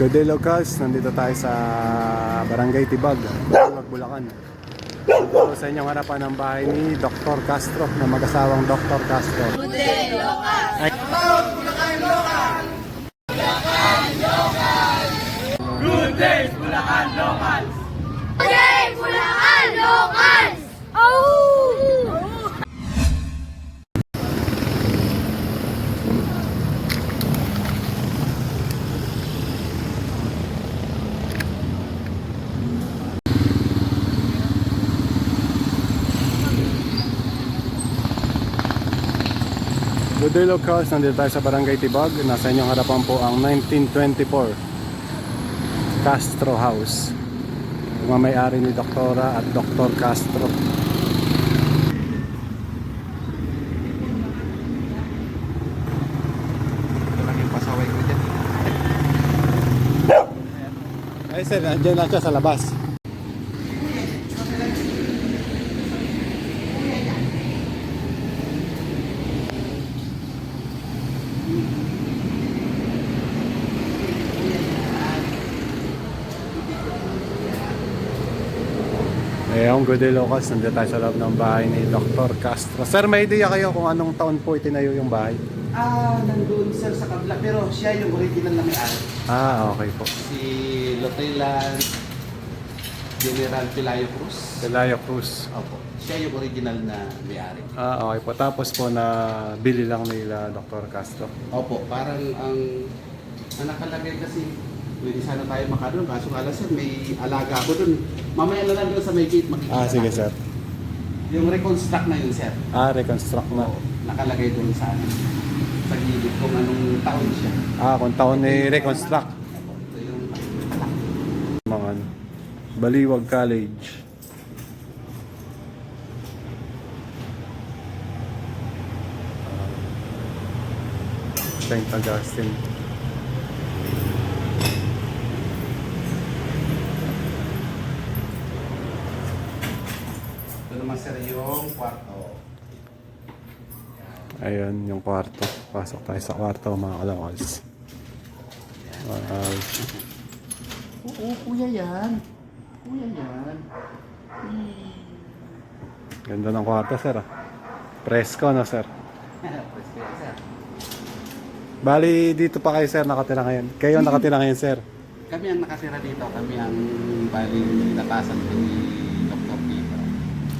Good day locals, nandito tayo sa Barangay Tibag, Tibag, Bulacan. Dito sa inyong harapan ang bahay ni Dr. Castro, na mag-asawang Dr. Castro. Good day locals! Yay! Bulacan Locals! Oh! Good day locals, nandito tayo sa Barangay Tibag. Nasa inyong harapan po ang 1924 Castro House. Yung may-ari ni Doktora at Dr. Castro. Ay sir, nandiyan lang siya sa labas. Ayun, good day locals. Nandiyan tayo sa loob ng bahay ni Dr. Castro. Sir, may idea kayo kung anong taon po itinayo yung bahay? Ah, nandun sir sa kabila. Pero siya yung original na may-ari. Ah, okay po. Si Lotelan General Pilayo Cruz. Delaya Cruz. Opo. Siya yung original na may-ari. Ah, okay po. Tapos po na bili lang nila Dr. Castro. Opo, parang ang ang nakalagay kasi pwede sana tayo makadun. Kaso nga lang sir, may alaga ako dun. Mamaya na lang doon sa may gate makikita. Ah, sige sir. Yung reconstruct na yun sir. Ah, reconstruct na. Oo, nakalagay doon sa ano, sa gilid kung anong taon siya. Ah, kung taon ni reconstruct. Mga ano, Baliwag College. St. Augustine. Ito naman sir yung kwarto. Ayun, yung kwarto. Pasok tayo sa kwarto, mga kalawals. Wow. Oo, kuya yan. Kuya yan. Ganda ng kwarto, sir. ah. Presko, no, sir? Pwes kaya sir. Bali, dito pa kayo, sir, nakatira ngayon. Kayo nakatira ngayon, sir. Kami ang nakatira dito. Kami ang baling natasan ni.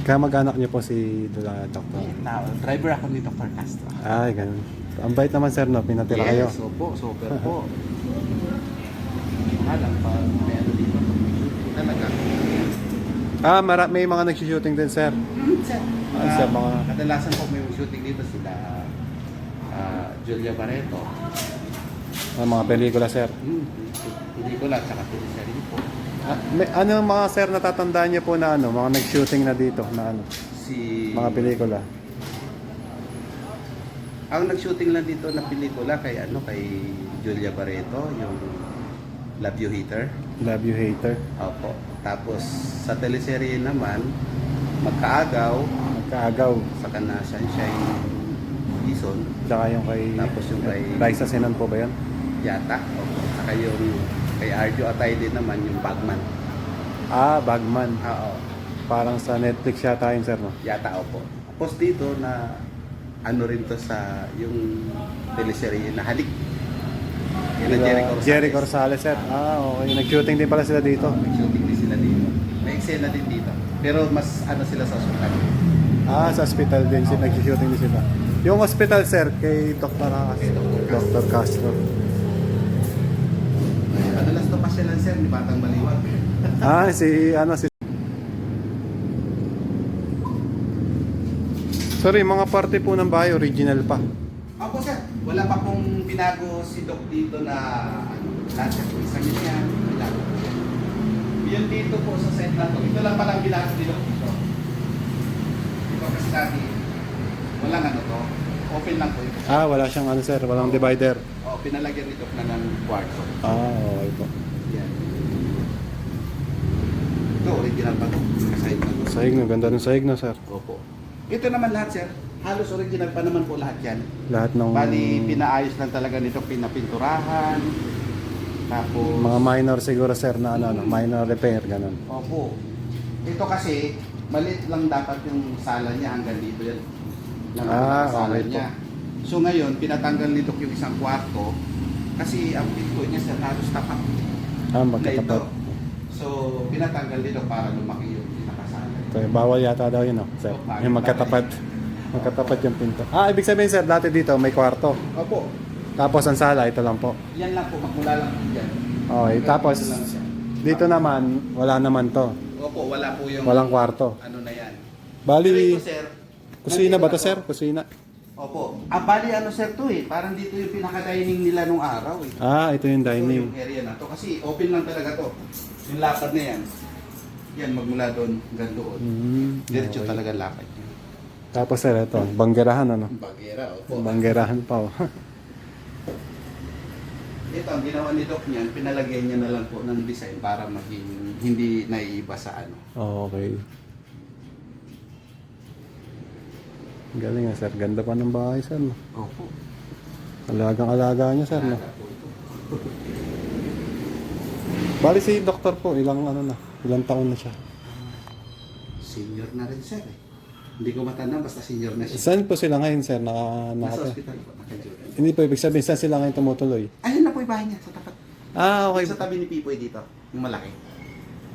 Kaya mag-anak niyo po si Dula Doctor. Na, driver ako ni Dr. Castro. Ay, ganun. Ang bait naman, sir, no? Pinatira kayo. Yes, opo, super po. Alam pa, may ano dito. Talaga. Ah, mara may mga nag-shooting din, sir. Sir, Ah, sir, mga- kadalasan po may shooting dito sila ah, Julia Barreto. Ah, mga pelikula, sir. Hmm, ko lang, saka Teresa rin po. Ah, may, ano mga sir natatandaan niyo po na ano, mga nag-shooting na dito na ano, Si... mga pelikula. Ang nag-shooting lang dito na pelikula kay ano kay Julia Barreto, yung Love You Hater. Love You Hater. Opo. Tapos sa teleserye naman, Magkaagaw, Magkaagaw. saka na Sunshine Season, Tsaka yung kay Tapos yung kay- Liza Sinan po ba yan? Yata. Opo. Saka yung kay Arjo Atay din naman, yung Bagman. Ah, Bagman. Oo. Parang sa Netflix yata yun, sir, no? Yata opo. Tapos dito na ano rin to sa yung teleserye na Halik. Yung na Jerry Corsales. Jerry Corsales, sir. Ah, okay. Nag-shooting din pala sila dito. Nag-shooting din sila dito. May eksena din dito. Pero mas ano sila sa ospital. Ah, sa hospital din sila. Nag-shooting din sila. Yung hospital, sir, kay Dr. Castro. Dr. Castro. To pasyalan sir ni Batang Maliwag. Ah, si, ano, si... Sorry, mga parte po ng bahay, original pa. Opo sir, wala pa pong binago si Doc dito na ano, lahat siya sa po siya. Yun dito po sa set na to. Ito lang pala ang binago ni Doc dito. Ito kasi dati, walang ano to. Open lang po ito. Ah, wala siyang ano, sir. Walang divider. O, pinalagyan ni Doc na ng kwarto. Ah, okay po. Yan. Ito, original pa to. Kasahit na to. Sahig na. Ganda ng sahig na, sir. Opo. Ito naman lahat sir. Halos original pa naman po lahat yan. Lahat ng... Bali, pinaayos lang talaga nito, pinapinturahan. Tapos, Mga minor siguro sir na ano, ano minor repair, ganun. opo. Ito kasi, maliit lang dapat yung sala niya hanggang dito yan. Lang ang Ah, sala okay po. niya. So ngayon, pinatanggal ni Doc yung isang kwarto kasi ang pinto niya sa halos tapat Ah, magkatapat. So, pinatanggal Doc para lumaki yung pinakasala. So, bawal yata daw yun, no? Sir. Oh? Yung magkatapat. Magkatapat yung pinto. Ah, ibig sabihin sir, dati dito may kwarto. Opo, Tapos ang sala, ito lang po. yan lang po, magmula lang po dyan. Okay, tapos Ito lang siya. dito naman, wala naman to. Opo, wala po yung... Walang kwarto. Ano na yan. Bali, Pero ito, sir, kusina ba to sir? na Kusina. Opo. Ah, bali ano sir to eh. Parang dito yung pinaka-dining nila nung araw eh. Ah, ito yung Ito dining. yung area na to. Kasi open lang talaga to. Yung lapad na yan. Yan, magmula doon hanggang doon. Mm, Diretso okay. talaga lapad niya. Tapos sir, ito, banggerahan ano? Bagera, opo. Banggerahan pa oh. Ito, ang ginawa ni Doc niyan, pinalagyan niya na lang po ng design para maging hindi naiiba sa ano. Oh, okay. Galing nga sir, ganda pa ng bahay sir. No? Opo. Alagang-alaga niya sir. No? Bali si doktor po, ilang ano na, ilang taon na siya. Senior na rin sir eh. Hindi ko matanda, basta senior na siya. Saan po sila ngayon sir? Naka, Nasa naka, hospital po, hindi po ibig sabihin, saan sila ngayon tumutuloy? Ayun na po yung bahay niya, sa tapat. Ah, okay. Sa tabi ni Pipoy dito, yung malaki.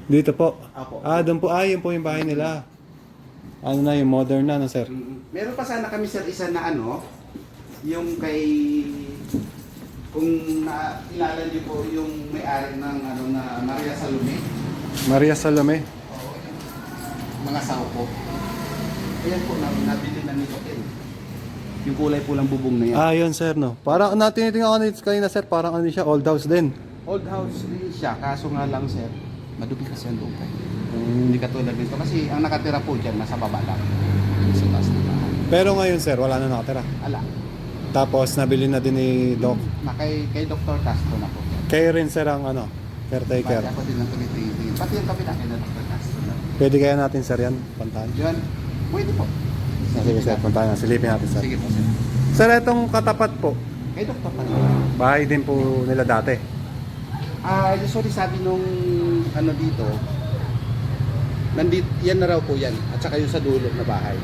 Dito po. Apo. Ah, doon po. Ah, yun po yung bahay nila. Ano na, yung modern na, no, sir? Mm, Meron pa sana kami sir isa na ano, yung kay kung nakilala niyo po yung may-ari ng ano na Maria Salome. Maria Salome. Oo, mga saupo. Ayan po, na, nabili na nito Ken. Yung kulay pulang bubong na yan. Ah, yun, sir, no. Parang, natinitingnan ko kanina- sir, parang ano siya, old house din. Old house rin siya, kaso nga lang sir, madubi kasi ang lupa. Mm. Hindi katulad nito kasi ang nakatira po dyan, nasa baba lang. Sa taas na. Pero ngayon, sir, wala na nakatira. Ala, Tapos, nabili na din ni Doc. na kay, kay Dr. Castro na po. Kayo rin, sir, ang ano, caretaker. Pati ako din ang tumitingin. Pati yung kabila kay Dr. Castro na. Pwede kaya natin, sir, yan? Pantahan. Yun, pwede po. Ah, Sige, sir, puntahan na. Silipin natin, sir. Sige po, sir. Sir, itong katapat po, Kay Dr. pa bahay din po nila dati. Ah, sorry, sabi nung ano dito, nandito, yan na raw po yan. At saka yung sa dulo na bahay.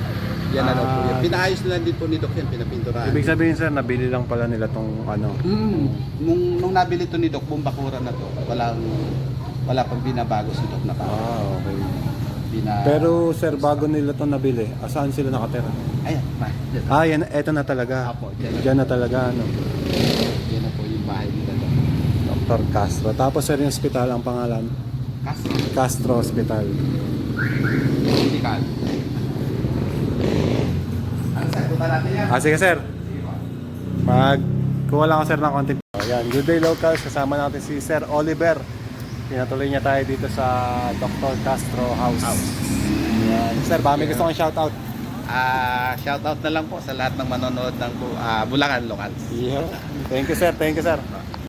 Yan na raw po yan. Ah. Pinaayos na lang din po ni Doc yan, pinapinturahan. Ibig sabihin, sir, nabili lang pala nila tong ano. Mm, nung, nung nabili to ni Doc, bumbakura na to. Walang, wala pang binabago si Doc na pa. Ah, okay. Bina... Pero, sir, bago nila to nabili, asaan sila nakatira? Ayan, ba? Yan, Ah, yan, eto na talaga. Apo, dyan. Diyan na talaga, ano. yan na po yung bahay nila Doc. Dr. Castro. Tapos, sir, yung hospital, ang pangalan? Castro, Castro Hospital. Medical. Punta natin yan? Ah, sige, sir. Pag kuha lang ako, sir, ng konti. Ayan, good day, locals. Kasama natin si Sir Oliver. Pinatuloy niya tayo dito sa Dr. Castro House. House. Ayan. Sir, baka may gusto kong shoutout. Ah, shout out na lang po sa lahat ng manonood ng Bu- ah, Bulacan Locals. Yeah. Thank you, sir. Thank you, sir.